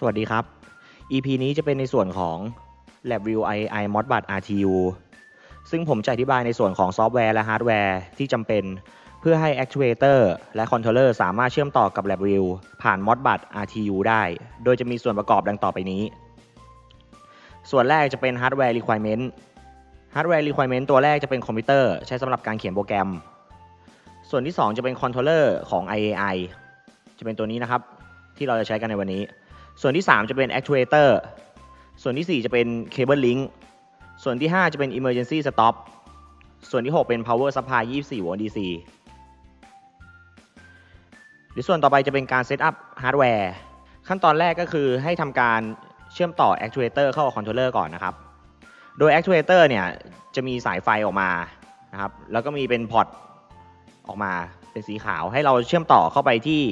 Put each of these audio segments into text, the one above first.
สวัสดีครับ EP นี้จะเป็นในส่วนของ LabVIEW II Modbus RTU ซึ่งผมจะอธิบายในส่วนของซอฟต์แวร์และฮาร์ดแวร์ที่จำเป็น เพื่อให้ Actuator และ Controller สามารถเชื่อมต่อกับ LabVIEW ผ่าน Modbus RTU ได้ โดยจะมีส่วนประกอบดังต่อไปนี้ ส่วนแรกจะเป็น Hardware Requirement Hardware Requirement ตัวแรกจะเป็นคอมพิวเตอร์ใช้สำหรับการเขียนโปรแกรม ส่วนที่ 2 จะเป็น Controller ของ IAI จะเป็นตัวนี้นะครับที่เราจะใช้กันในวันนี้ ส่วนที่ 3 จะเป็น Actuator ส่วนที่ 4 จะเป็น Cable Link ส่วนที่ 5 จะเป็น Emergency Stop ส่วนที่ 6 เป็น Power Supply 24 โวลต์ DC หรือส่วนต่อไปจะเป็นการ Set up Hardware ขั้นตอนแรกก็คือให้ทำการเชื่อมต่อ Actuator เข้ากับ Controller ก่อนนะครับ โดย Actuator เนี่ยจะมีสายไฟออกมานะครับ แล้วก็มีเป็นพอร์ตออกมาเป็นสีขาวให้เราเชื่อมต่อเข้าไปที่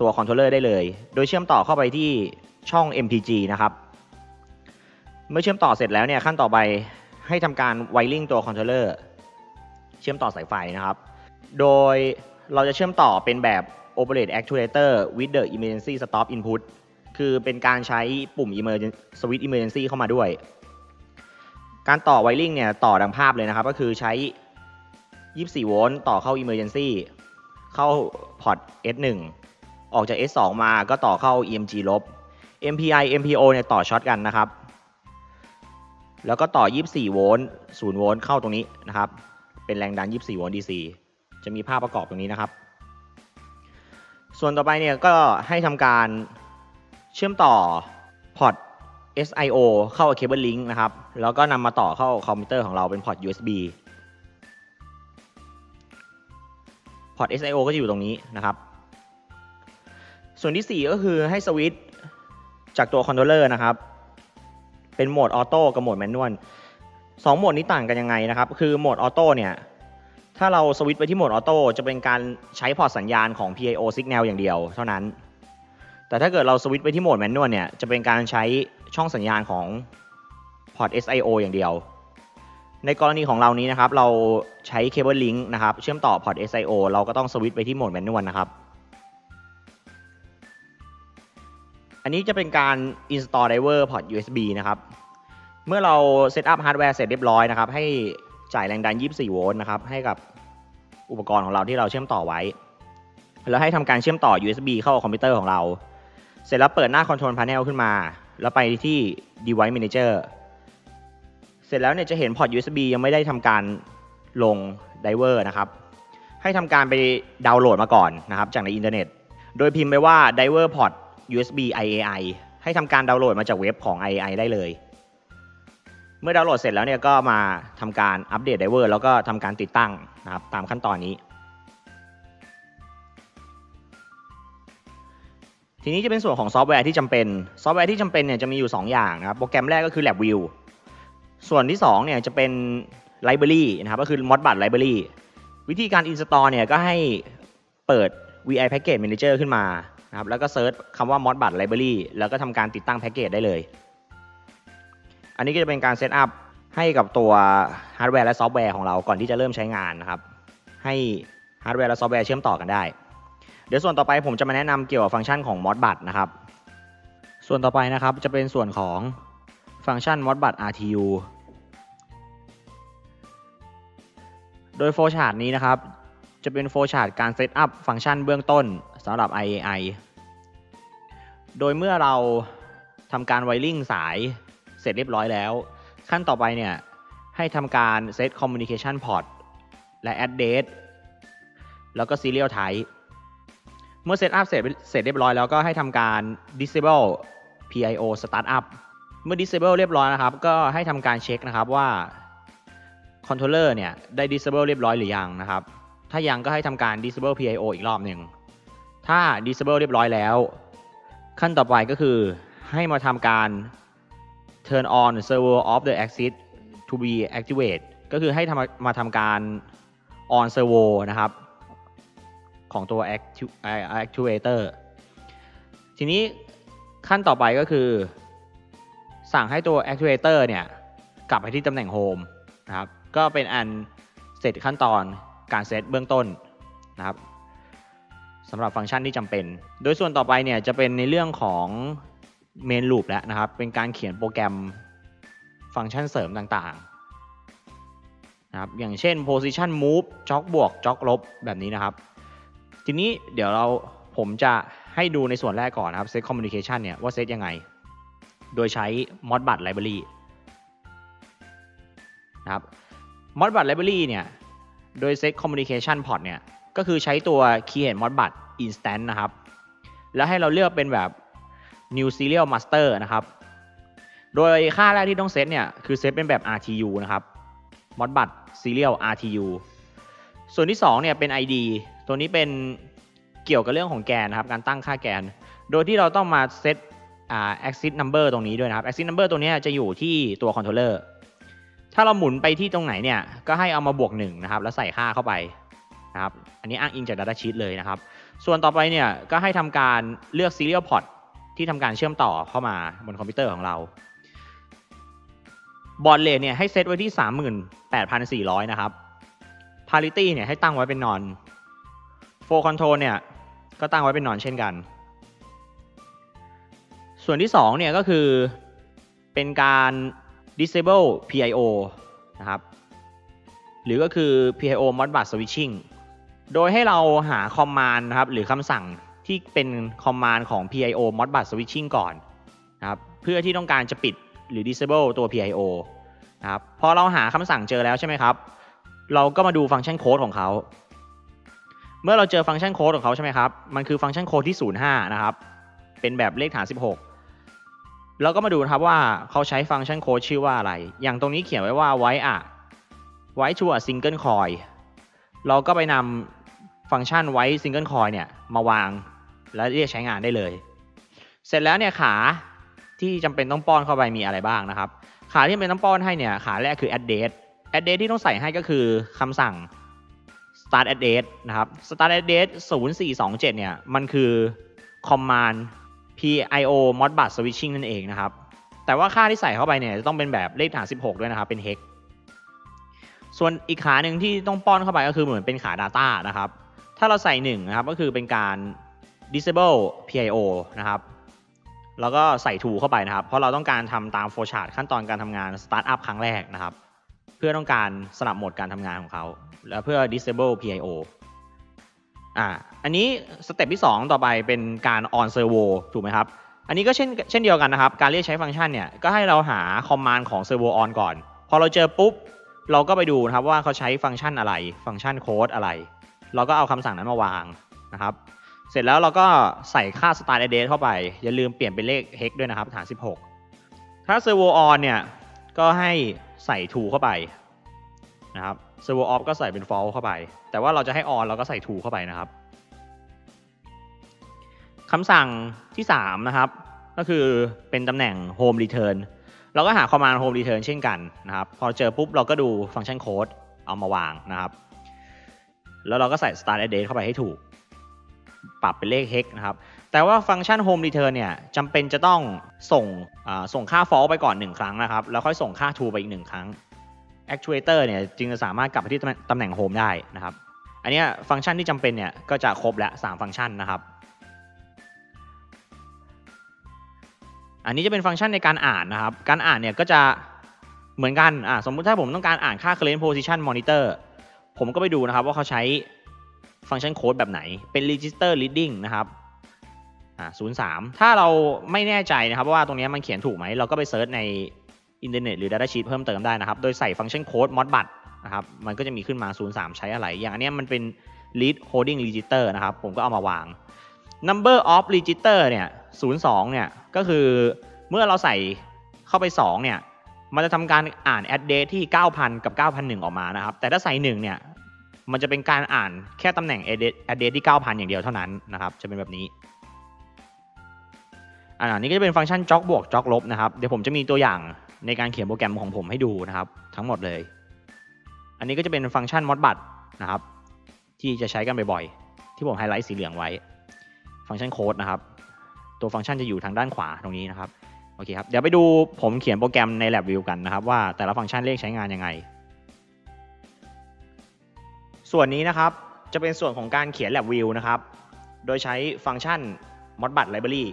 ตัวคอนโทรลเลอร์ได้เลย โดยเชื่อมต่อเข้าไปที่ช่อง MPG นะครับ เมื่อเชื่อมต่อเสร็จแล้วเนี่ยขั้นต่อไปให้ทำการไวริงตัวคอนโทรลเลอร์เชื่อมต่อสายไฟนะครับ โดยเราจะเชื่อมต่อเป็นแบบ Operate Actuator with the Emergency Stop Input คือเป็นการใช้ปุ่ม Emergency Switch Emergency เข้ามาด้วย การต่อไวริงเนี่ยต่อดังภาพเลยนะครับ ก็คือใช้ 24 โวลต์ต่อเข้า Emergency เข้าพอร์ต S1 ออกจาก S2 มาก็ต่อเข้า EMG ลบ MPI MPO เนี่ยต่อช็อตกันนะครับ แล้วก็ต่อ 24 โวลต์ 0 โวลต์เข้าตรงนี้นะครับ เป็นแรงดัน 24 โวลต์ DC จะมีภาพประกอบตรงนี้นะครับ ส่วนต่อไปเนี่ยก็ให้ทำการเชื่อมต่อพอร์ต SIO เข้ากับ Cable Link นะครับ แล้วก็นำมาต่อเข้าคอมพิวเตอร์ของเราเป็นพอร์ต USB พอร์ต SIO ก็จะอยู่ตรงนี้นะครับ ส่วนที่ 4 ก็คือให้สวิตช์จากตัวคอนโทรลเลอร์นะครับ เป็นโหมดออโต้กับโหมดแมนนวลสองโหมดนี้ต่างกันยังไงนะครับ คือโหมดออโต้เนี่ย ถ้าเราสวิตช์ไปที่โหมดออโต้จะเป็นการใช้พอร์ตสัญญาณของ PIO signal อย่างเดียวเท่านั้น แต่ถ้าเกิดเราสวิตช์ไปที่โหมดแมนนวลเนี่ย จะเป็นการใช้ช่องสัญญาณของพอร์ต SIO อย่างเดียว ในกรณีของเรานี้นะครับ เราใช้เคเบิลลิงก์นะครับ เชื่อมต่อพอร์ต SIO เราก็ต้องสวิตช์ไปที่โหมดแมนนวลนะครับ อันนี้จะเป็นการ install driver port USB นะครับ เมื่อเราเซตอัพฮาร์ดแวร์เสร็จเรียบร้อยนะครับ ให้จ่ายแรงดัน 24 โวลต์นะครับ ให้กับอุปกรณ์ของเราที่เราเชื่อมต่อไว้ แล้วให้ทำการเชื่อมต่อ USB เข้าคอมพิวเตอร์ของเรา เสร็จแล้วเปิดหน้า Control Panel ขึ้นมา แล้วไปที่ Device Manager เสร็จแล้วเนี่ยจะเห็นพอร์ต USB ยังไม่ได้ทำการลงไดเวอร์นะครับ ให้ทำการไปดาวน์โหลดมาก่อนนะครับ จากในอินเทอร์เน็ต โดยพิมพ์ไปว่า driver port USB IAI ให้ทำการดาวน์โหลดมาจากเว็บของ IAI ได้เลย เมื่อดาวน์โหลดเสร็จแล้วเนี่ยก็มาทำการอัปเดตไดเวอร์แล้วก็ทำการติดตั้งนะครับตามขั้นตอนนี้ ทีนี้จะเป็นส่วนของซอฟต์แวร์ที่จำเป็น ซอฟต์แวร์ที่จำเป็นเนี่ยจะมีอยู่ 2 อย่างนะครับ โปรแกรมแรกก็คือ LabVIEW ส่วนที่2เนี่ยจะเป็น Library นะครับก็คือ Modbus Library วิธีการ install เนี่ยก็ให้เปิด VI Package Manager ขึ้นมา นะครับแล้วก็เซิร์ชคำว่า Modbus Library แล้วก็ทำการติดตั้งแพ็กเกจได้เลย อันนี้ก็จะเป็นการเซตอัพให้กับตัวฮาร์ดแวร์และซอฟต์แวร์ของเราก่อนที่จะเริ่มใช้งานนะครับ ให้ฮาร์ดแวร์และซอฟต์แวร์เชื่อมต่อกันได้ เดี๋ยวส่วนต่อไปผมจะมาแนะนำเกี่ยวกับฟังก์ชันของ Modbus นะครับ ส่วนต่อไปนะครับจะเป็นส่วนของฟังก์ชัน Modbus RTU โดยโฟลชาร์ตนี้นะครับ จะเป็นโฟลชาร์ตการเซตอัพฟังก์ชันเบื้องต้นสำหรับ IAI โดยเมื่อเราทำการไวริงสายเสร็จเรียบร้อยแล้ว ขั้นต่อไปเนี่ยให้ทำการเซต Communication Port และ Address แล้วก็ Serial Type เมื่อเซตอัพเสร็จเสร็จเรียบร้อยแล้วก็ให้ทำการ disable PIO startup เมื่อ disable เรียบร้อยนะครับ ก็ให้ทำการเช็คนะครับว่า controller เนี่ยได้ disable เรียบร้อยหรือยังนะครับ ถ้ายังก็ให้ทำการ disable PIO อีกรอบหนึ่ง ถ้า disable เรียบร้อยแล้ว ขั้นต่อไปก็คือให้มาทำการ turn on server of the axis to be activate ก็คือให้ทำมาทำการ on servo นะครับ ของตัว actuator ทีนี้ขั้นต่อไปก็คือ สั่งให้ตัว actuator เนี่ยกลับไปที่ตำแหน่ง home นะครับ ก็เป็นอันเสร็จขั้นตอนการเซตเบื้องต้นนะครับำหรับฟังก์ชันที่จำเป็น โดยส่วนต่อไปเนี่ยจะเป็นในเรื่องของเมนลูปแล้วนะครับ เป็นการเขียนโปรแกรมฟังก์ชันเสริมต่างๆนะครับ อย่างเช่น position move จ็อกบวกจ็อกลบแบบนี้นะครับ ทีนี้เดี๋ยวเราผมจะให้ดูในส่วนแรกก่อนนะครับ set communication เนี่ยว่าเซตยังไง โดยใช้ modbus library นะครับ modbus library เนี่ย โดย set communication port เนี่ย ก็คือใช้ตัว create modbus instance นะครับ แล้วให้เราเลือกเป็นแบบ new serial master นะครับ โดยค่าแรกที่ต้องเซตเนี่ย คือเซตเป็นแบบ RTU นะครับ modbus serial RTU ส่วนที่2เนี่ยเป็น ID ตัวนี้เป็นเกี่ยวกับเรื่องของแกนนะครับ การตั้งค่าแกน โดยที่เราต้องมาเซตอ่า axis number ตรงนี้ด้วยนะครับ axis number ตัวนี้จะอยู่ที่ตัว controller ถ้าเราหมุนไปที่ตรงไหนเนี่ย ก็ให้เอามาบวก1นะครับ แล้วใส่ค่าเข้าไป นะครับ อันนี้อ้างอิงจาก data sheet เลยนะครับ ส่วนต่อไปเนี่ยก็ให้ทำการเลือก serial port ที่ทำการเชื่อมต่อเข้ามาบนคอมพิวเตอร์ของเราบอร์ดเรทเนี่ยให้เซตไว้ที่ 38,400 นะครับ parity เนี่ยให้ตั้งไว้เป็นนอน flow control เนี่ยก็ตั้งไว้เป็นนอนเช่นกัน ส่วนที่2เนี่ยก็คือเป็นการ disable PIO นะครับ หรือก็คือ PIO modbus switching โดยให้เราหาคอมมานด์นะครับหรือคำสั่งที่เป็นคอมมานด์ของ PIO modbus switching ก่อนนะครับเพื่อที่ต้องการจะปิดหรือ disable ตัว PIO นะครับพอเราหาคำสั่งเจอแล้วใช่ไหมครับ เราก็มาดูฟังก์ชันโค้ดของเขา เมื่อเราเจอฟังก์ชันโค้ดของเขาใช่ไหมครับ มันคือฟังก์ชันโค้ดที่ 05 นะครับ เป็นแบบเลขฐาน 16 เราก็มาดูนะครับว่าเขาใช้ฟังก์ชันโค้ดชื่อว่าอะไร อย่างตรงนี้เขียนไว้ว่าไว้อะไว้ to a single coin เราก็ไปนำฟังก์ชันไว้ single coin เนี่ยมาวางแล้วเรียกใช้งานได้เลย เสร็จแล้วเนี่ยขาที่จำเป็นต้องป้อนเข้าไปมีอะไรบ้างนะครับ ขาที่จำเป็นต้องป้อนให้เนี่ยขาแรกคือ address address ที่ต้องใส่ให้ก็คือคำสั่ง start address นะครับ start address 0427เนี่ยมันคือ command pio modbus switching นั่นเองนะครับ แต่ว่าค่าที่ใส่เข้าไปเนี่ยจะต้องเป็นแบบเลขฐาน 16 ด้วยนะครับ เป็น hex ส่วนอีกขาหนึ่งที่ต้องป้อนเข้าไปก็คือเหมือนเป็นขา data นะครับ ถ้าเราใส่1นะครับก็คือเป็นการ disable pio นะครับ แล้วก็ใส่ to เข้าไปนะครับ เพราะเราต้องการทำตาม flowchart ขั้นตอนการทำงาน start up ครั้งแรกนะครับ เพื่อต้องการสลับโหมดการทำงานของเขา แล้วเพื่อ disable PIO อ่า อันนี้สเต็ปที่ 2 ต่อไปเป็นการ on servo ถูกไหมครับ อันนี้ก็เช่นเช่นเดียวกันนะครับ การเรียกใช้ฟังก์ชันเนี่ย ก็ให้เราหา command ของ servo on ก่อน พอเราเจอปุ๊บ เราก็ไปดูนะครับว่าเขาใช้ฟังก์ชันอะไร ฟังก์ชันโค้ดอะไร เราก็เอาคำสั่งนั้นมาวางนะครับ เสร็จแล้วเราก็ใส่ค่า start address เข้าไป อย่าลืมเปลี่ยนเป็นเลข hex ด้วยนะครับฐาน 16 ถ้า servo on เนี่ย ก็ให้ใส่ to เข้าไปนะครับ servo off ก็ใส่เป็น false เข้าไป แต่ว่าเราจะให้ on เราก็ใส่ to เข้าไปนะครับคำสั่งที่ 3 นะครับ ก็คือเป็นตำแหน่ง home return เราก็หา command home return เช่นกันนะครับ พอเจอปุ๊บเราก็ดูฟังก์ชันโค้ดเอามาวางนะครับ แล้วเราก็ใส่ start address เข้าไปให้ถูก ปรับเป็นเลข hex นะครับ แต่ว่าฟังก์ชัน home return เนี่ยจำเป็นจะต้องส่งส่งค่า false ไปก่อน 1 ครั้งนะครับ แล้วค่อยส่งค่า true ไปอีก 1 ครั้ง actuator เนี่ยจึงจะสามารถกลับไปที่ตำแหน่ง home ได้นะครับ อันนี้ฟังก์ชันที่จำเป็นเนี่ยก็จะครบแล้ว3ฟังก์ชันนะครับ อันนี้จะเป็นฟังก์ชันในการอ่านนะครับ การอ่านเนี่ยก็จะเหมือนกันอ่าสมมุติถ้าผมต้องการอ่านค่า current position monitor ผมก็ไปดูนะครับว่าเขาใช้ฟังก์ชันโค้ดแบบไหน เป็น register reading นะครับอ่า03ถ้าเราไม่แน่ใจนะครับว่าตรงนี้มันเขียนถูกไหม เราก็ไปเซิร์ชในอินเทอร์เน็ตหรือ Data Sheet เพิ่มเติมได้นะครับ โดยใส่ฟังก์ชันโค้ด modbus นะครับ มันก็จะมีขึ้นมา 03 ใช้อะไร อย่างอันนี้มันเป็น read holding register นะครับ ผมก็เอามาวาง number of register เนี่ย02เนี่ยก็คือเมื่อเราใส่เข้าไป 2 เนี่ย มันจะทำการอ่าน address ที่ 9,000 กับ 9,001 ออกมานะครับ แต่ถ้าใส่ 1 เนี่ย มันจะเป็นการอ่านแค่ตำแหน่ง address ที่ 9,000 อย่างเดียวเท่านั้นนะครับ จะเป็นแบบนี้อ่านี่ก็จะเป็นฟังก์ชันจ็อกบวกจ็อกลบนะครับ เดี๋ยวผมจะมีตัวอย่างในการเขียนโปรแกรมของผมให้ดูนะครับ ทั้งหมดเลย อันนี้ก็จะเป็นฟังก์ชัน modbus นะครับ ที่จะใช้กันบ่อยๆ ที่ผมไฮไลท์สีเหลืองไว้ ฟังก์ชันโค้ดนะครับ ตัวฟังก์ชันจะอยู่ทางด้านขวาตรงนี้นะครับโอเคครับเดี๋ยวไปดูผมเขียนโปรแกรมใน Lab View กันนะครับ ว่าแต่ละฟังก์ชันเรียกใช้งานยังไง ส่วนนี้นะครับจะเป็นส่วนของการเขียน Lab View นะครับ โดยใช้ฟังก์ชัน modbus library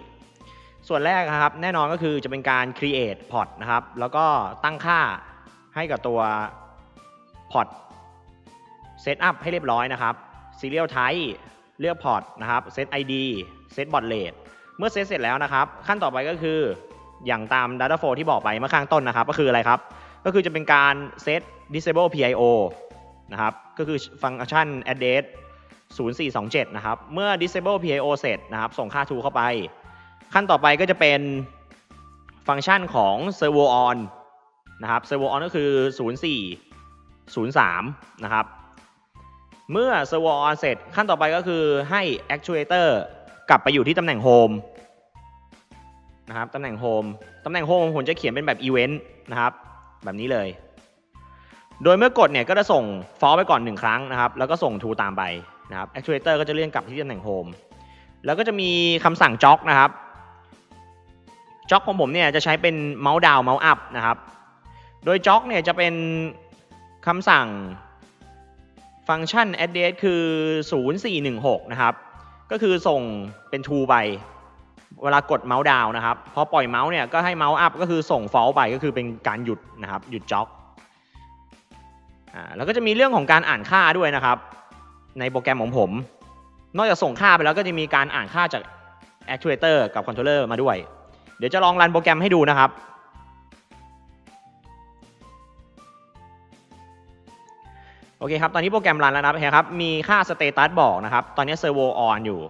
ส่วนแรกนะครับ แน่นอนก็คือจะเป็นการ create port นะครับ แล้วก็ตั้งค่าให้กับตัว port setup ให้เรียบร้อยนะครับ serial type เลือก port นะครับ set id set baud rate เมื่อเซตเสร็จแล้วนะครับ ขั้นต่อไปก็คืออย่างตาม data flow ที่บอกไปเมื่อข้างต้นนะครับ ก็คืออะไรครับ ก็คือจะเป็นการ set disable pio นะครับ ก็คือฟังก์ชัน address 0427 นะครับ เมื่อ disable pio เสร็จนะครับ ส่งค่า to เข้าไป ขั้นต่อไปก็จะเป็นฟังก์ชันของ servo on นะครับ servo on ก็คือ 0403 นะครับ เมื่อ servo on เสร็จขั้นต่อไปก็คือให้ actuator กลับไปอยู่ที่ตำแหน่ง home นะครับตำแหน่ง home ตำแหน่ง home ผมจะเขียนเป็นแบบ event นะครับ แบบนี้เลย โดยเมื่อกดเนี่ยก็จะส่ง false ไปก่อน 1 ครั้งนะครับ แล้วก็ส่ง to ตามไปนะครับ actuator ก็จะเลื่อนกลับที่ตำแหน่ง home แล้วก็จะมีคำสั่ง jog นะครับ jog ของผมเนี่ยจะใช้เป็นเมาส์ดาวเมาส์อัพนะครับ โดย jog เนี่ยจะเป็นคำสั่ง ฟังก์ชัน address คือ 0416 นะครับ ก็คือส่งเป็น to ไป เวลากดเมาส์ดาวนะครับ พอปล่อยเมาส์เนี่ยก็ให้เมาส์อัพก็คือส่ง false ไปก็คือเป็นการหยุดนะครับ หยุด jog อ่าแล้วก็จะมีเรื่องของการอ่านค่าด้วยนะครับ ในโปรแกรมของผม นอกจากส่งค่าไปแล้วก็จะมีการอ่านค่าจาก actuator กับ controller มาด้วย เดี๋ยวจะลองรันโปรแกรมให้ดูนะครับ โอเคครับ ตอนนี้โปรแกรมรันแล้วนะครับเห็นครับมีค่า status บอกนะครับ ตอนนี้ servo on ออนอยู่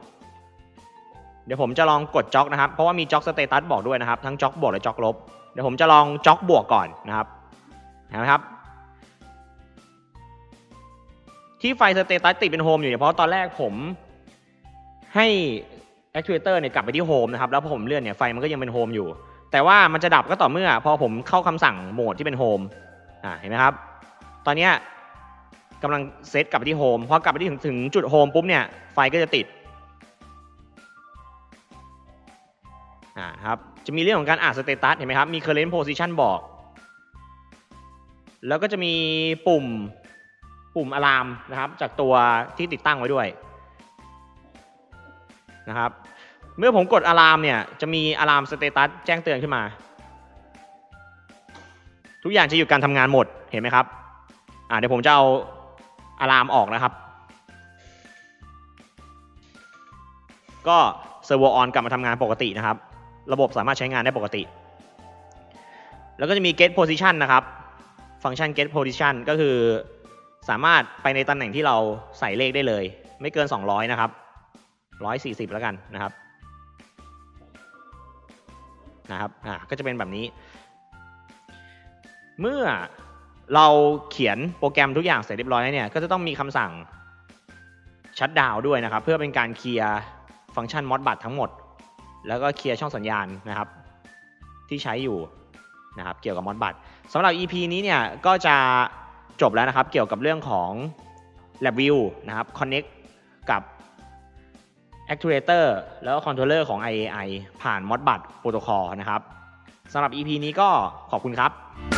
เดี๋ยวผมจะลองกดจ็อกนะครับ เพราะว่ามีจ็อก status บอกด้วยนะครับ ทั้งจ็อกบวกและจ็อกลบ เดี๋ยวผมจะลองจ็อกบวกก่อนนะครับ เห็นไหมครับ ที่ไฟ status ติดเป็นโฮมอยู่เนี่ย เพราะตอนแรกผมให้ actuator เนี่ยกลับไปที่โฮมนะครับ แล้วพอผมเลื่อนเนี่ยไฟมันก็ยังเป็นโฮมอยู่ แต่ว่ามันจะดับก็ต่อเมื่อ พอผมเข้าคำสั่งโหมดที่เป็นโฮม อ่า เห็นไหมครับ ตอนเนี้ย กำลังเซตกลับไปที่โฮมพอกลับไปที่ถึงถึงจุดโฮมปุ๊บเนี่ยไฟก็จะติดอ่าครับจะมีเรื่องของการอ่านสเตตัสเห็นไหมครับมี current position บอก แล้วก็จะมีปุ่มปุ่มอะลามนะครับ จากตัวที่ติดตั้งไว้ด้วยนะครับ เมื่อผมกดอะลามเนี่ยจะมีอะลามสเตตัสแจ้งเตือนขึ้นมา ทุกอย่างจะหยุดการทำงานหมดเห็นไหมครับอ่าเดี๋ยวผมจะเอา อะลามออกนะครับ ก็เซอร์โวออนกลับมาทำงานปกตินะครับ ระบบสามารถใช้งานได้ปกติ แล้วก็จะมี get position นะครับ ฟังก์ชัน get position ก็คือสามารถไปในตำแหน่งที่เราใส่เลขได้เลย ไม่เกิน 200 นะครับ 140 แล้วกันนะครับนะครับ อ่า ก็จะเป็นแบบนี้ เมื่อ เราเขียนโปรแกรมทุกอย่างเสร็จเรียบร้อยแล้วเนี่ยก็จะต้องมีคำสั่งชัดดาวด้วยนะครับ เพื่อเป็นการเคลียร์ฟังก์ชันมอดบัตทั้งหมด แล้วก็เคลียร์ช่องสัญญาณนะครับ ที่ใช้อยู่นะครับเกี่ยวกับมอดบัตสำหรับ EP นี้เนี่ยก็จะจบแล้วนะครับ เกี่ยวกับเรื่องของ LabVIEW นะครับ Connect กับ Actuator แล้วก็ Controller ของ IAI ผ่าน Modbus Protocol นะครับสำหรับ EP นี้ก็ขอบคุณครับ